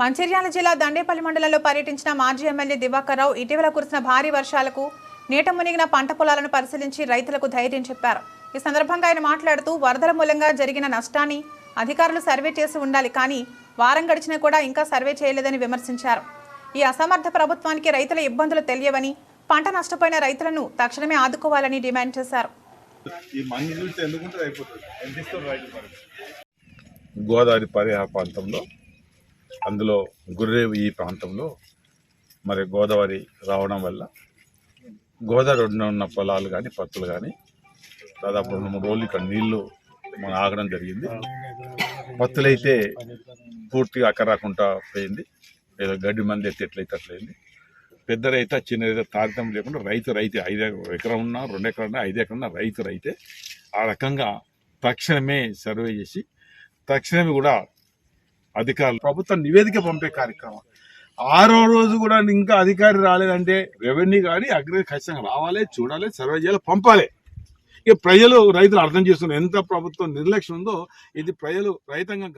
మంచిర్యాల జిల్లా దండేపల్లి మండలంలో పర్యటించిన మాజీ ఎమ్మెల్యే దివాకర్ రావు ఇటీవల కురిసిన భారీ వర్షాలకు నీట మునిగిన పంట పొలాలను పరిశీలించి రైతులకు ధైర్యం చెప్పారు. ఈ సందర్భంగా ఆయన మాట్లాడుతూ వరదల మూలంగా జరిగిన నష్టాన్ని అధికారులు సర్వే చేసి ఉండాలి కానీ వారం గడిచినా కూడా ఇంకా సర్వే చేయలేదని విమర్శించారు. ఈ అసమర్థ ప్రభుత్వానికి రైతుల ఇబ్బందులు తెలియవని పంట నష్టపోయిన రైతులను తక్షణమే ఆదుకోవాలని డిమాండ్ చేశారు. గోదావరి పరిహార ప్రాంతంలో అందులో గుర్రేవు ఈ ప్రాంతంలో మరి గోదావరి రావడం వల్ల గోదావరి ఒడ్డున ఉన్న పొలాలు కానీ పత్తులు కానీ దాదాపు రెండు మూడు రోజులు ఇక్కడ నీళ్ళు మనం ఆగడం జరిగింది. పత్తులైతే పూర్తిగా అక్కరాకుండా పోయింది. ఏదో గడ్డి మంది ఎత్తి ఎట్లయితే అట్లయింది పెద్ద రైత చిన్న రైత తారతం లేకుండా రైతు రైతే ఐదు ఎకరం ఉన్నా రెండు ఎకరం ఉన్నా ఐదు ఎకరం ఉన్నా రైతు రైతే ఆ రకంగా తక్షణమే సర్వే చేసి తక్షణమే కూడా అధికారులు ప్రభుత్వం నివేదిక పంపే కార్యక్రమం. ఆరో రోజు కూడా ఇంకా అధికారి రాలేదంటే రెవెన్యూ కానీ అగ్రి ఖచ్చితంగా రావాలి చూడాలి సర్వే చేయాలి పంపాలి. ఇక ప్రజలు రైతులు అర్థం చేస్తున్నారు ఎంత ప్రభుత్వం నిర్లక్ష్యం ఉందో ఇది ప్రజలు రైతాంగం